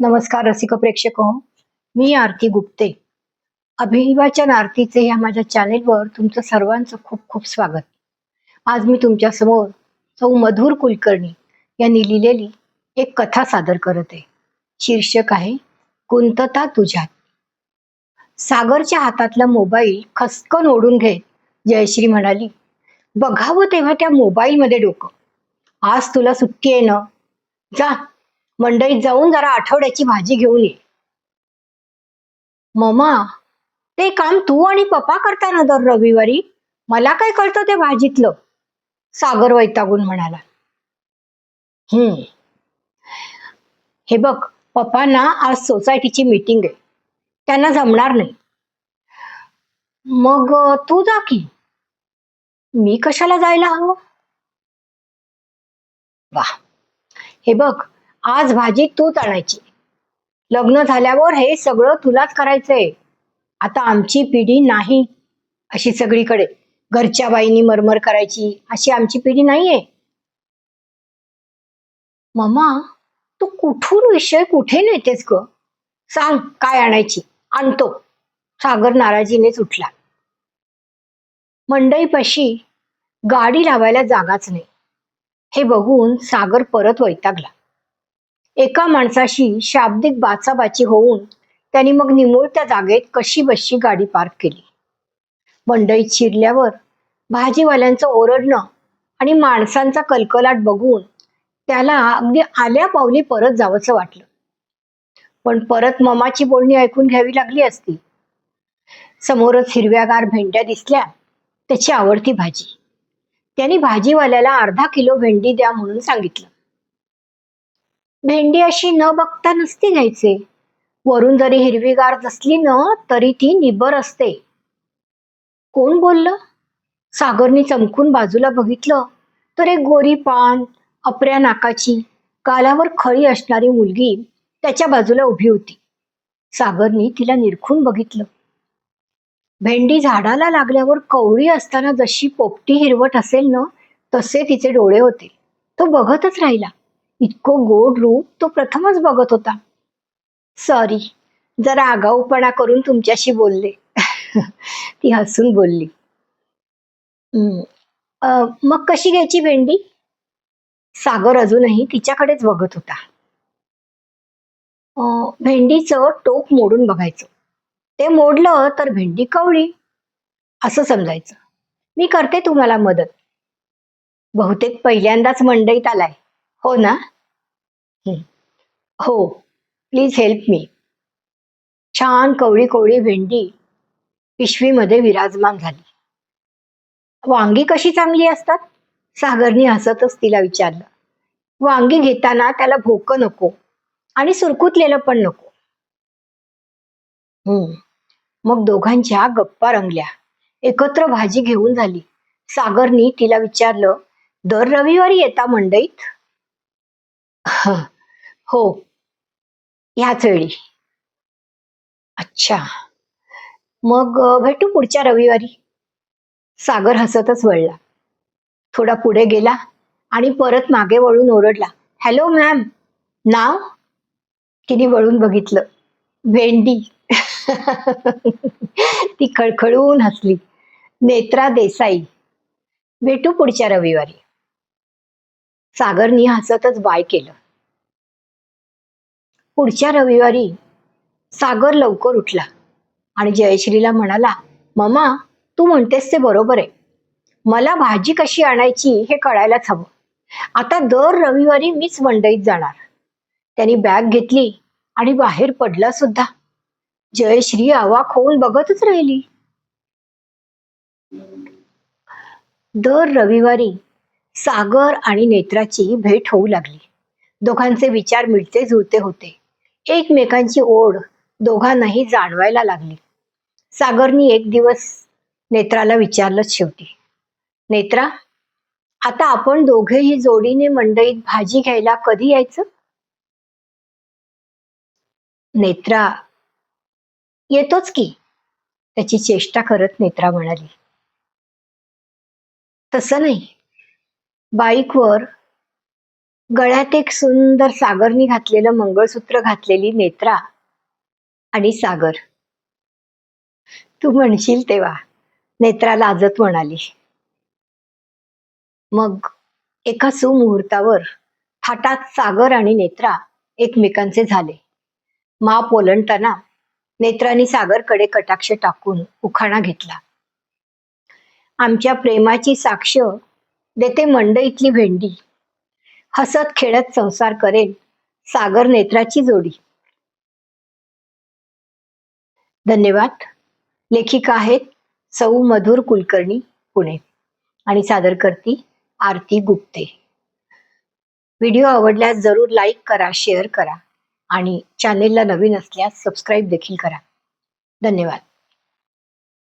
नमस्कार रसिक प्रेक्षक हो. मी आरती गुप्ते. अभिवाचन आरतीचे या माझ्या चॅनेलवर तुमचं सर्वांचं खूप खूप स्वागत. आज मी तुमच्यासमोर सौ मधुर कुलकर्णी यांनी लिहिलेली एक कथा सादर करत आहे. शीर्षक आहे गुंतता तुझ्यात. सागरच्या हातातला मोबाईल खसकन ओढून घेत जयश्री म्हणाली बघावं तेव्हा त्या मोबाईलमध्ये डोकं. आज तुला सुट्टी आहे ना? जा मंडईत जाऊन जरा आठवड्याची भाजी घेऊन ये. ममा ते काम तू आणि पप्पा करता ना दर रविवारी? मला काय कळतं ते भाजीतलं? सागर वैतागून म्हणाला. हम्म. हे बघ पप्पांना आज सोसायटीची मीटिंग आहे. त्यांना जमणार नाही. मग तू जा की. मी कशाला जायला हवं? वा हे बघ आज भाजी तूच आणायची. लग्न झाल्यावर हे सगळं तुलाच करायचंय. आता आमची पिढी नाही अशी सगळीकडे. घरच्या बाईनी मरमर करायची अशी आमची पिढी नाहीये. ममा तू कुठून विषय कुठे नेतेस ग? सांग काय आणायची? आणतो. सागर नाराजीनेच उठला. मंडईपाशी गाडी लावायला जागाच नाही. हे बघून सागर परत वैतागला. एका माणसाशी शाब्दिक बाचाबाची होऊन त्यांनी मग निमुळत्या जागेत कशी बशी गाडी पार्क केली. मंडईत शिरल्यावर भाजीवाल्यांचं ओरडणं आणि माणसांचा कलकलाट बघून त्याला अगदी आल्या पावली परत जावंसं वाटलं. पण परत ममाची बोलणी ऐकून घ्यावी लागली असती. समोरच हिरव्यागार भेंड्या दिसल्या त्याची आवडती भाजी. त्यांनी भाजीवाल्याला अर्धा किलो भेंडी द्या म्हणून सांगितलं. भेंडी अशी न बघता नसती घ्यायचे वरून जरी हिरवीगार नसली न तरी ती निबर असते. कोण बोललं? सागरनी चमकून बाजूला बघितलं तर एक गोरी पान अपऱ्या नाकाची गालावर खळी असणारी मुलगी त्याच्या बाजूला उभी होती. सागरनी तिला निरखून बघितलं. भेंडी झाडाला लागल्यावर कवळी असताना जशी पोपटी हिरवट असेल ना तसे तिचे डोळे होते. तो बघतच राहिला. इतकं गोड रूप तो प्रथमच बघत होता. सॉरी जरा आगाऊपणा करून तुमच्याशी बोलले. ती हसून बोलली. अं, मग कशी घ्यायची भेंडी? सागर अजूनही तिच्याकडेच बघत होता. भेंडीचं टोक मोडून बघायचं. ते मोडलं तर भेंडी कवळी. असं समजायचं. मी करते तुम्हाला मदत. बहुतेक पहिल्यांदाच मंडईत आलाय. हो ना? हो. प्लीज हेल्प मी छान कवळी कवळी भेंडी पिशवीमध्ये विराजमान झाली. वांगी कशी चांगली असतात? सागरनी हसतच तिला विचारलं. वांगी घेताना त्याला भोकं नको आणि सुरकुतलेलं पण नको. हम्म मग दोघांच्या गप्पा रंगल्या. एकत्र भाजी घेऊन झाली. सागरनी तिला विचारलं दर रविवारी येता मंडईत? हो. ह्याच वेळी अच्छा. मग भेटू पुढच्या रविवारी. सागर हसतच वळला. थोडा पुढे गेला आणि परत मागे वळून ओरडला. Hello ma'am. नाव? तिने वळून बघितलं. भेंडी ती खळखळून हसली. नेत्रा देसाई. भेटू पुढच्या रविवारी. सागरनी हसतच बाय केलं. पुढच्या रविवारी सागर लवकर उठला आणि जयश्रीला म्हणाला ममा तू म्हणतेस ते बरोबर आहे. मला भाजी कशी आणायची हे कळायलाच हवं. आता दर रविवारी मीच मंडईत जाणार. त्यांनी बॅग घेतली आणि बाहेर पडला सुद्धा. जयश्री आवाक होऊन बघतच राहिली. दर रविवारी सागर आणि नेत्राची भेट होऊ लागली. दोघांचे विचार मिळते जुळते होते. एकमेकांची ओढ दोघांनाही जाणवायला लागली. सागरनी एक दिवस नेत्राला विचारलंच शेवटी नेत्रा आता आपण दोघेही जोडीने मंडईत भाजी घ्यायला कधी यायचं? नेत्रा येतोच की त्याची चेष्टा करत नेत्रा म्हणाली. तसं नाही. बाईकवर गळ्यात एक सुंदर सागरनी घातलेलं मंगळसूत्र घातलेली नेत्रा आणि सागर. तू म्हणशील तेव्हा नेत्रा लाजत म्हणाली. मग एका सुमुहूर्तावर थाटात सागर आणि नेत्रा एकमेकांचे झाले. माप ओलंडताना नेत्राने सागरकडे कटाक्ष टाकून उखाणा घेतला. आमच्या प्रेमाची साक्ष देते मंडईतली भेंडी. हसत खेळत संसार करेल सागर नेत्राची जोडी. धन्यवाद. लेखिका आहेत सौ मधुर कुलकर्णी पुणे आणि सादर करती आरती गुप्ते. व्हिडिओ आवडल्यास जरूर लाईक करा शेअर करा आणि चॅनेलला नवीन असल्यास सबस्क्राईब देखील करा. धन्यवाद.